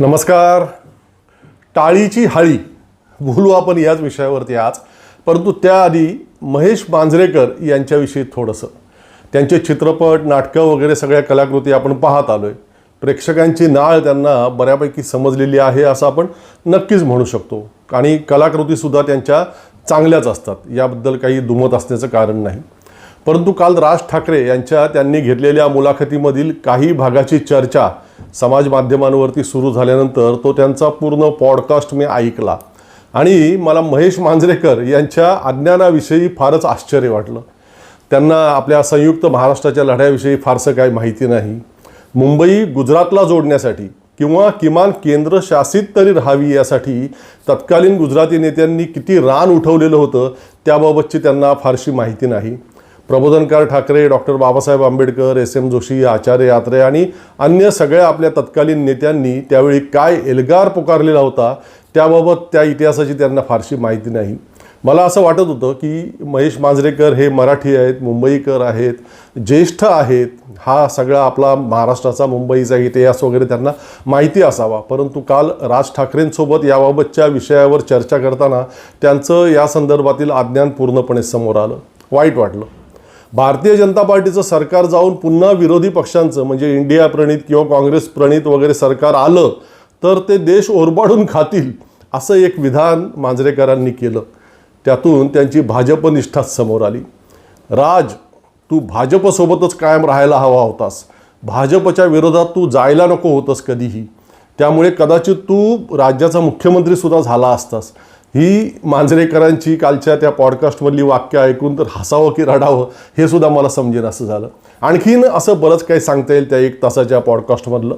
नमस्कार. टाळीची हाळी. बोलू आपण याच विषयावरती आज. परंतु त्याआधी महेश मांजरेकर यांच्याविषयी थोडंसं. त्यांचे चित्रपट नाटकं वगैरे सगळ्या कलाकृती आपण पाहत आलो आहे प्रेक्षकांची नाळ त्यांना बऱ्यापैकी समजलेली आहे असं आपण नक्कीच म्हणू शकतो. आणि कलाकृतीसुद्धा त्यांच्या चांगल्याच असतात. याबद्दल काही दुमत असण्याचं कारण नाही. परंतु काल राज ठाकरे यांच्या त्यांनी घेतलेल्या मुलाखतीमधील काही भागाची चर्चा समाज माध्यमांवरती सुरू झाल्यानंतर तो त्यांचा पूर्ण पॉडकास्ट मी ऐकला. आणि मला महेश मांजरेकर यांच्या अज्ञानाविषयी फारच आश्चर्य वाटलं. त्यांना आपल्या संयुक्त महाराष्ट्राच्या लढ्याविषयी फारसं काही माहिती नाही. मुंबई गुजरातला जोडण्यासाठी किंवा किमान केंद्रशासित तरी राहावी यासाठी तत्कालीन गुजराती नेत्यांनी किती रान उठवलेलं होतं त्याबाबतची त्यांना फारशी माहिती नाही. Prabodhankar Thackeray doctor Babasaheb Ambedkar S M Joshi Acharya Atre आणि अन्य सगळ्या आपल्या तत्कालीन नेत्यांनी त्यावेळी काय एल्गार पुकारलेला होता त्याबाबत त्या इतिहासाची त्यांना फारशी माहिती नाही. मला असं वाटत होतं की महेश मांजरेकर हे मराठी आहेत मुंबईकर आहेत ज्येष्ठ आहेत हा सगळा आपला महाराष्ट्राचा मुंबईचा इतिहास वगैरे त्यांना माहिती असावा. परंतु काल राज ठाकरेंसोबत याबाबतच्या विषयावर चर्चा करताना त्यांचं या संदर्भातील अज्ञान पूर्णपणे समोर आलं. वाईट वाटलं. भारतीय जनता पार्टीचं सरकार जाऊन पुन्हा विरोधी पक्षांचं म्हणजे इंडिया प्रणित किंवा काँग्रेस प्रणित वगैरे सरकार आलं तर ते देश ओरबाडून खातील असं एक विधान मांजरेकरांनी केलं. त्यातून त्यांची भाजप निष्ठाच समोर आली. राज तू भाजपसोबतच कायम राहायला हवा होतास. भाजपच्या विरोधात तू जायला नको होतंस कधीही. त्यामुळे कदाचित तू राज्याचा मुख्यमंत्रीसुद्धा झाला असतास. ही मांजरेकरांची कालच्या त्या पॉडकास्टमधली वाक्य ऐकून तर हसावं की रडावं हे सुद्धा मला समजेन असं झालं. आणखीन असं बरंच काही सांगता येईल त्या एक तासाच्या पॉडकास्टमधलं.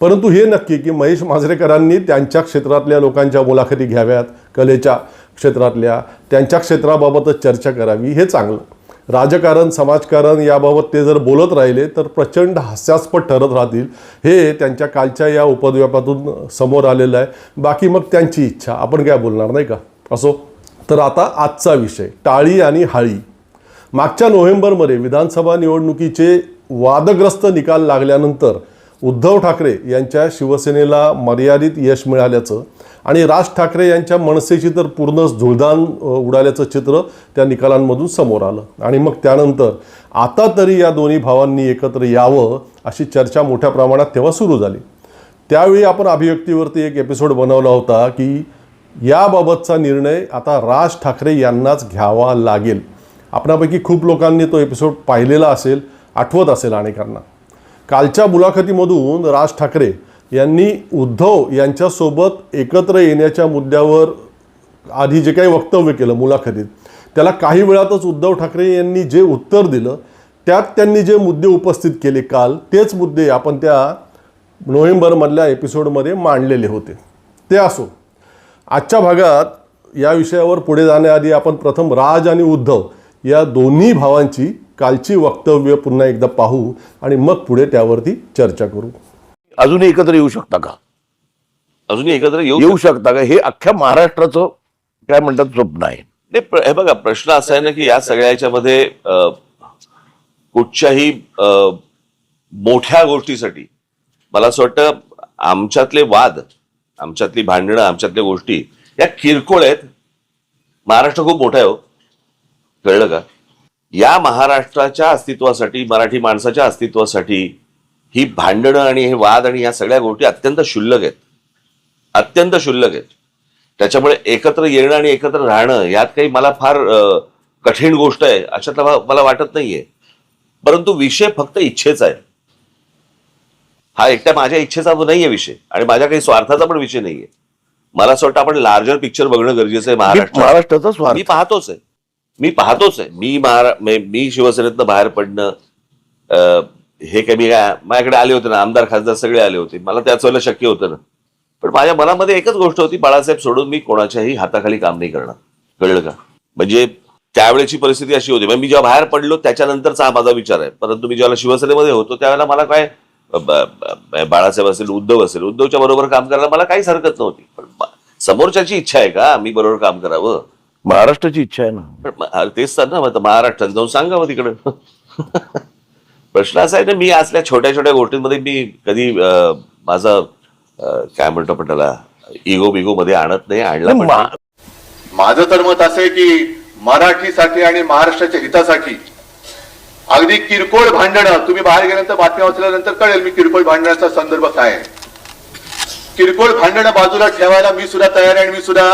परंतु हे नक्की की महेश मांजरेकरांनी त्यांच्या क्षेत्रातल्या लोकांच्या मुलाखती घ्याव्यात कलेच्या क्षेत्रातल्या त्यांच्या क्षेत्राबाबतच चर्चा करावी हे चांगलं. राजकारण समाजकारण याबाबत ते जर बोलत राहिले तर प्रचंड हास्यास्पद ठरत राहतील. हे त्यांच्या कालच्या या उपद्व्यापातून समोर आलेलं आहे. बाकी मग त्यांची इच्छा. आपण काय बोलणार नाही का? असो. तर आता आजचा विषय टाळी आणि हाळी. मागच्या नोव्हेंबरमध्ये विधानसभा निवडणुकीचे वादग्रस्त निकाल लागल्यानंतर उद्धव ठाकरे यांच्या शिवसेनेला मर्यादित यश मिळाल्याचं आणि राज ठाकरे यांच्या मनसेची तर पूर्णच झुळदान उडाल्याचं चित्र त्या निकालांमधून समोर आलं. आणि मग त्यानंतर आता तरी या दोन्ही भावांनी एकत्र यावं अशी चर्चा मोठ्या प्रमाणात तेव्हा सुरू झाली. त्यावेळी आपण अभिव्यक्तीवरती एक एपिसोड बनवला होता की याबाबतचा निर्णय आता राज ठाकरे यांनाच घ्यावा लागेल. आपणापैकी खूप लोकांनी तो एपिसोड पाहिलेला असेल आठवत असेल अनेकांना. कालच्या मुलाखतीमधून राज ठाकरे यांनी उद्धव यांच्यासोबत एकत्र येण्याच्या मुद्द्यावर आधी जे काही वक्तव्य केलं मुलाखतीत त्याला काही वेळातच उद्धव ठाकरे यांनी जे उत्तर दिलं त्यात त्यांनी जे मुद्दे उपस्थित केले काल तेच मुद्दे आपण त्या नोव्हेंबरमधल्या एपिसोडमध्ये मांडलेले होते. ते असो आजच्या भागात या विषयावर पुढे जाण्याआधी आपण प्रथम राज आणि उद्धव या दोन्ही भावांची कालची वक्तव्य पुन्हा एकदा पाहू आणि मग पुढे त्यावरती चर्चा करू. अजूनही एकत्र येऊ शकता का? अजूनही एकत्र येऊ येऊ शकता. का? हे अख्ख्या महाराष्ट्राचं काय म्हणतात स्वप्न आहे. नाही प्र- हे बघा प्रश्न असा आहे ना की या सगळ्याच्या मध्ये अ, कुठच्याही अ, मोठ्या गोष्टीसाठी मला असं वाटतं आमच्यातले वाद आमच्यातली भांडणं आमच्यातल्या गोष्टी या किरकोळ आहेत. महाराष्ट्र खूप मोठा आहे हो. कळलं का? या महाराष्ट्राच्या अस्तित्वासाठी मराठी माणसाच्या अस्तित्वासाठी ही भांडणं आणि हे वाद आणि या सगळ्या गोष्टी अत्यंत क्षुल्लक आहेत. अत्यंत क्षुल्लक आहेत. त्याच्यामुळे एकत्र येणं आणि एकत्र राहणं यात काही मला फार कठीण गोष्ट आहे अशातला मला वाटत नाहीये. परंतु विषय फक्त इच्छेचा आहे हा एकट्या माझ्या इच्छेचा नाहीये विषय आणि माझ्या काही स्वार्थाचा पण विषय नाहीये. मला असं वाटतं आपण लार्जर पिक्चर बघणं गरजेचं आहे महाराष्ट्रात. महाराष्ट्राचा मी स्वार्थ पाहतोच आहे. मी पाहतोच आहे. मी महारा मी मी शिवसेनेतनं बाहेर पडणं हे काही मी काय माझ्याकडे आले होते ना आमदार खासदार सगळे आले होते. मला त्याच वेळेला शक्य होतं ना. पण माझ्या मनामध्ये एकच गोष्ट होती बाळासाहेब सोडून मी कोणाच्याही हाताखाली काम नाही करणार. कळलं का? म्हणजे त्यावेळेची परिस्थिती अशी होती. म्हणजे मी जेव्हा बाहेर पडलो त्याच्यानंतरचा हा माझा विचार आहे. परंतु मी जेव्हा शिवसेनेमध्ये होतो त्यावेळेला मला काय बाळासाहेब असेल उद्धव असेल उद्धवच्या बरोबर काम करायला मला काहीच हरकत नव्हती. पण समोरच्याची इच्छा आहे का मी बरोबर काम करावं? महाराष्ट्राची इच्छा आहे ना. पण तेच तर ना मग महाराष्ट्रात जाऊन सांगावं तिकडं. प्रश्न असा आहे ना मी असल्या छोट्या छोट्या गोष्टींमध्ये मी कधी माझं काय म्हणतो आपण त्याला इगो बिगो मध्ये आणत नाही आणला पण. माझं तर मत असं आहे की मराठीसाठी आणि महाराष्ट्राच्या हितासाठी अगदी किरकोळ भांडणं तुम्ही बाहेर गेल्यानंतर बातम्या वाचल्यानंतर कळेल मी किरकोळ भांडणाचा संदर्भ काय आहे किरकोळ भांडणं बाजूला ठेवायला मी सुद्धा तयार आहे आणि मी सुद्धा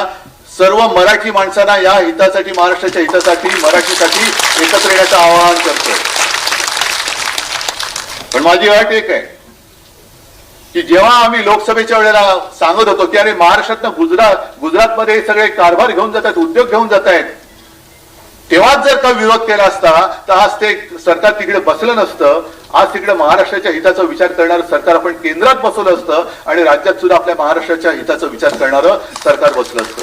सर्व मराठी माणसांना या हितासाठी महाराष्ट्राच्या हितासाठी मराठीसाठी एकत्र येण्याचं आवाहन करतोय पण माझी अट एक आहे की जेव्हा आम्ही लोकसभेच्या वेळेला सांगत होतो की अरे महाराष्ट्रातनं गुजरात गुजरातमध्ये हे सगळे कारभार घेऊन जात आहेत उद्योग घेऊन जात आहेत तेव्हाच जर का विरोध केला असता तर आज ते सरकार तिकडे बसलं नसतं. आज तिकडे महाराष्ट्राच्या हिताचा विचार करणारं सरकार आपण केंद्रात बसवलं असतं आणि राज्यात सुद्धा आपल्या महाराष्ट्राच्या हिताचा विचार करणारं सरकार बसलं असतं.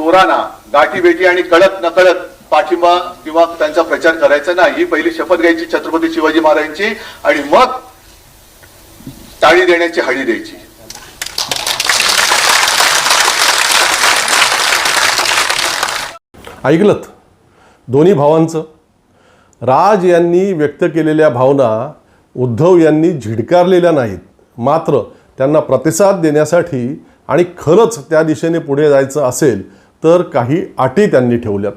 चोरांना गाठी बेटी आणि कळत नकळत पाठिंबा किंवा त्यांचा प्रचार करायचा नाही. ही पहिली शपथ घ्यायची छत्रपती शिवाजी महाराजांची आणि मग टाळी देण्याची हळी द्यायची. ऐकलत? दोन्ही भावांचं? राज यांनी व्यक्त केलेल्या भावना उद्धव यांनी झिडकारलेल्या नाहीत. मात्र त्यांना प्रतिसाद देण्यासाठी आणि खरंच त्या दिशेने पुढे जायचं असेल तर काही अटी त्यांनी ठेवल्यात.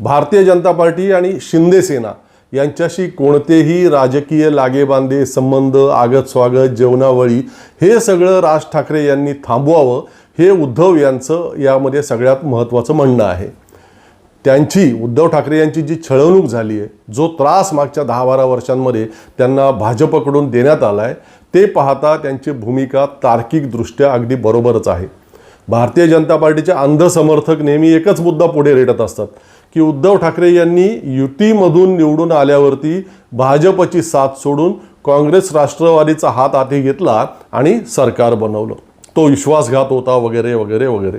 भारतीय जनता पार्टी आणि शिंदेसेना यांच्याशी कोणतेही राजकीय लागेबांधे संबंध आगत स्वागत जेवणावळी हे सगळं राज ठाकरे यांनी थांबवावं हे उद्धव यांचं यामध्ये सगळ्यात महत्त्वाचं म्हणणं आहे. त्यांची उद्धव ठाकरे यांची जी छळवणूक झाली आहे जो त्रास मागच्या दहा बारा वर्षांमध्ये त्यांना भाजपकडून देण्यात आला आहे ते पाहता त्यांची भूमिका तार्किकदृष्ट्या अगदी बरोबरच आहे. भारतीय जनता पार्टीचे अंध समर्थक नेहमी एकच मुद्दा पुढे रेटत असतात की उद्धव ठाकरे यांनी युतीमधून निवडून आल्यावरती भाजपची साथ सोडून काँग्रेस राष्ट्रवादीचा हात हाती घेतला आणि सरकार बनवलं. तो विश्वासघात होता वगैरे वगैरे वगैरे.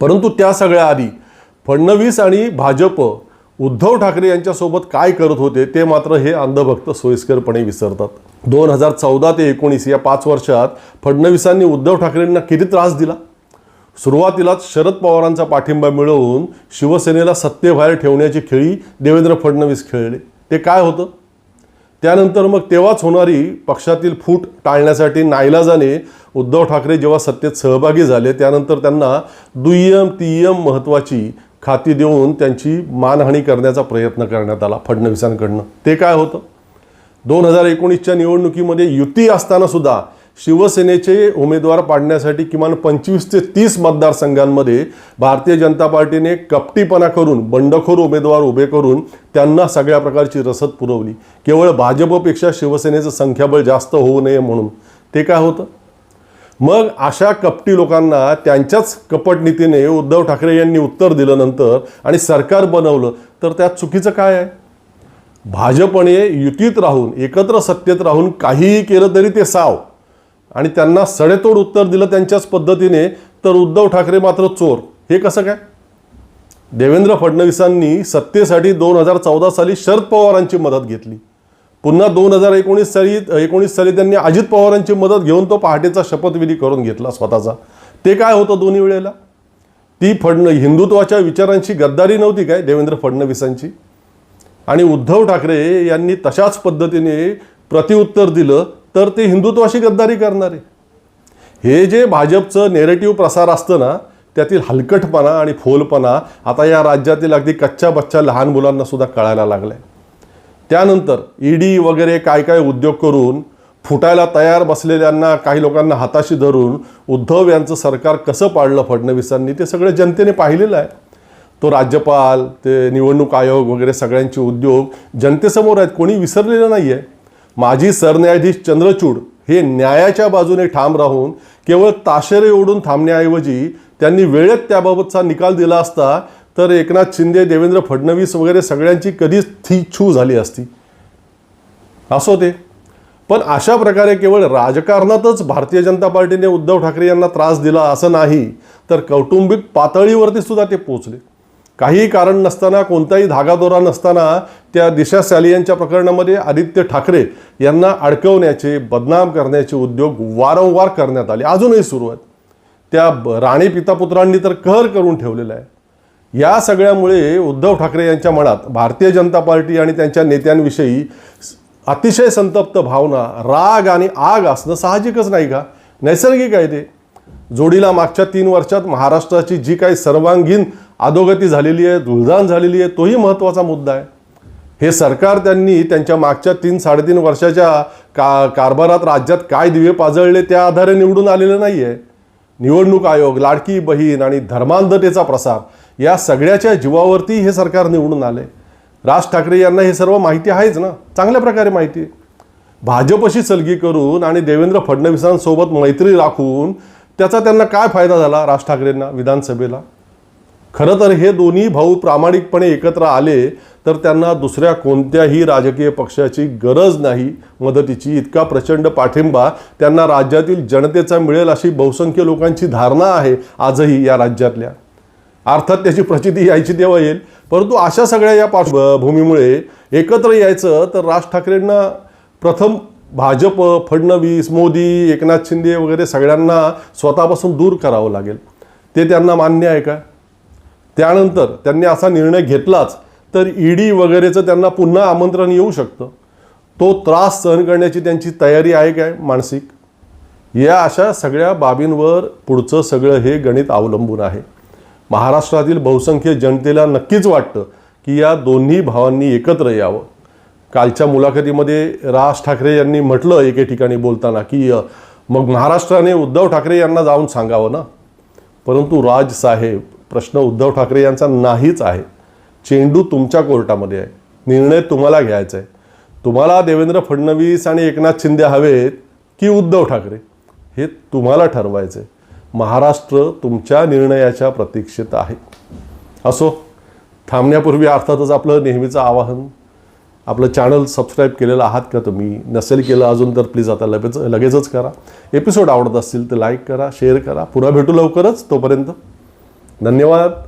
परंतु त्या सगळ्या आधी फडणवीस आणि भाजप उद्धव ठाकरे यांच्यासोबत काय करत होते ते मात्र हे अंधभक्त सोयीस्करपणे विसरतात. दोन हजार चौदा ते एकोणीस या पाच वर्षात फडणवीसांनी उद्धव ठाकरेंना किती त्रास दिला? सुरुवातीलाच शरद पवारांचा पाठिंबा मिळवून शिवसेनेला सत्तेबाहेर ठेवण्याची खेळी देवेंद्र फडणवीस खेळले. ते काय होतं? त्यानंतर मग तेव्हाच होणारी पक्षातील फूट टाळण्यासाठी नाईलाजाने उद्धव ठाकरे जेव्हा सत्तेत सहभागी झाले त्यानंतर त्यांना दुय्यम तिय्यम महत्त्वाची खाती देऊन त्यांची मानहानी करण्याचा प्रयत्न करण्यात आला फडणवीसांकडनं. ते काय होतं? दोन हजार एकोणीसच्या निवडणुकीमध्ये युती असतानासुद्धा शिवसेनेचे उमेदवार पाडण्यासाठी किमान पंचवीस ते तीस मतदारसंघांमध्ये भारतीय जनता पार्टीने कपटीपणा करून बंडखोर उमेदवार उभे करून त्यांना सगळ्या प्रकारची रसद पुरवली. केवळ भाजपपेक्षा शिवसेनेचं संख्याबळ जास्त होऊ नये म्हणून. ते काय होतं? मग अशा कपटी लोकांना त्यांच्याच कपट नीतीने उद्धव ठाकरे यांनी उत्तर दिलं नंतर आणि सरकार बनवलं तर त्यात चुकीचं काय आहे? भाजपने युतीत राहून एकत्र सत्तेत राहून काहीही केलं तरी ते साव. आणि त्यांना सडेतोड उत्तर दिलं त्यांच्याच पद्धतीने तर उद्धव ठाकरे मात्र चोर. हे कसं काय? देवेंद्र फडणवीसांनी सत्तेसाठी दोन हजार चौदा साली शरद पवारांची मदत घेतली. पुन्हा दोन हजार एकोणीस साली एकोणीस साली त्यांनी अजित पवारांची मदत घेऊन तो पहाटेचा शपथविधी करून घेतला स्वतःचा. ते काय होतं दोन्ही वेळेला? ती फडण हिंदुत्वाच्या विचारांची गद्दारी नव्हती काय देवेंद्र फडणवीसांची? आणि उद्धव ठाकरे यांनी तशाच पद्धतीने प्रतिउत्तर दिलं तर ते हिंदुत्वाशी गद्दारी करणारे. हे जे भाजपचं नेरेटिव्ह प्रसार असतं ना त्यातील हलकटपणा आणि फोलपणा आता या राज्यातील अगदी कच्च्या बच्च्या लहान मुलांना सुद्धा कळायला लागलाय. त्यानंतर ईडी वगैरे काय काय उद्योग करून फुटायला तयार बसलेल्यांना काही लोकांना हाताशी धरून उद्धव यांचं सरकार कसं पाडलं फडणवीसांनी ते सगळं जनतेने पाहिलेलं आहे. तो राज्यपाल ते निवडणूक आयोग वगैरे सगळ्यांचे उद्योग जनतेसमोर आहेत कोणी विसरलेलं नाही आहे माजी सरन्यायाधीश चंद्रचूड हे न्यायाच्या बाजूने ठाम राहून केवळ ताशेरे ओढून थांबण्याऐवजी त्यांनी वेळेत त्याबाबतचा निकाल दिला असता तर एकनाथ शिंदे देवेंद्र फडणवीस वगैरे सगळ्यांची कधीच थी छू झाली असती. असो ते पण अशा प्रकारे केवळ राजकारणातच भारतीय जनता पार्टीने उद्धव ठाकरे यांना त्रास दिला असं नाही तर कौटुंबिक पातळीवरती सुद्धा ते पोचले काही कारण नसताना कोणताही धागादोरा नसताना त्या दिशा सॅलियनच्या प्रकरणामध्ये आदित्य ठाकरे यांना अडकवण्याचे बदनाम करण्याचे उद्योग वारंवार करण्यात आले. अजूनही सुरू आहेत. त्या ब- राणी पितापुत्रांनी तर कहर करून ठेवलेला आहे. या सगळ्यामुळे उद्धव ठाकरे यांच्या मनात भारतीय जनता पार्टी आणि त्यांच्या नेत्यांविषयी अतिशय संतप्त भावना राग आणि आग असणं साहजिकच नाही का? नैसर्गिक आहे ते. जोडीला मागच्या तीन वर्षात महाराष्ट्राची जी काही सर्वांगीण अधोगती झालेली आहे धुळदाण झालेली आहे तोही महत्त्वाचा मुद्दा आहे. हे सरकार त्यांनी त्यांच्या मागच्या तीन साडेतीन वर्षाच्या का कारभारात राज्यात काय दिवे पाजळले त्या आधारे निवडून आलेलं नाही आहे निवडणूक आयोग लाडकी बहीण आणि धर्मांधतेचा प्रसार या सगळ्याच्या जीवावरती हे सरकार निवडून आले. राज ठाकरे यांना हे सर्व माहिती आहेच ना? चांगल्या प्रकारे माहिती आहे. भाजपशी सलगी करून आणि देवेंद्र फडणवीसांसोबत मैत्री राखून त्याचा त्यांना काय फायदा झाला राज ठाकरेंना विधानसभेला? खरं तर हे दोन्ही भाऊ प्रामाणिकपणे एकत्र आले तर त्यांना दुसऱ्या कोणत्याही राजकीय पक्षाची गरज नाही मदतीची. इतका प्रचंड पाठिंबा त्यांना राज्यातील जनतेचा मिळेल अशी बहुसंख्य लोकांची धारणा आहे आजही या राज्यातल्या. अर्थात त्याची प्रचिती यायची तेव्हा येईल. परंतु अशा सगळ्या या पार्श्वभूमीमुळे एकत्र यायचं तर राज ठाकरेंना प्रथम भाजप फडणवीस मोदी एकनाथ शिंदे वगैरे सगळ्यांना स्वतःपासून दूर करावं लागेल. ते त्यांना मान्य आहे का? त्यानंतर त्यांनी असा निर्णय घेतलाच तर ईडी वगैरेचं त्यांना पुन्हा आमंत्रण येऊ शकतं. तो त्रास सहन करण्याची त्यांची तयारी आहे काय मानसिक? या अशा सगळ्या बाबींवर पुढचं सगळं हे गणित अवलंबून आहे. महाराष्ट्रातील बहुसंख्य जनतेला नक्कीच वाटतं की या दोन्ही भावांनी एकत्र यावं. कालच्या मुलाखतीमध्ये राज ठाकरे यांनी म्हटलं एके ठिकाणी बोलताना की मग महाराष्ट्राने उद्धव ठाकरे यांना जाऊन सांगावं ना? परंतु राज साहेब प्रश्न उद्धव ठाकरे यांचा नाहीच आहे. चेंडू तुमच्या कोर्टामध्ये आहे. निर्णय तुम्हाला घ्यायचा आहे. तुम्हाला देवेंद्र फडणवीस आणि एकनाथ शिंदे हवेत की उद्धव ठाकरे? हे तुम्हाला ठरवायचं आहे महाराष्ट्र तुमच्या निर्णयाच्या प्रतीक्षेत आहे. असो थांबण्यापूर्वी अर्थातच आपलं नेहमीचं आवाहन आपलं चॅनल सबस्क्राईब केलेलं आहात का तुम्ही नसेल केलं अजून तर प्लीज आता लगेच लगेचच करा. एपिसोड आवडत असतील तर लाईक करा शेअर करा. पुन्हा भेटू लवकरच तोपर्यंत. धन्यवाद.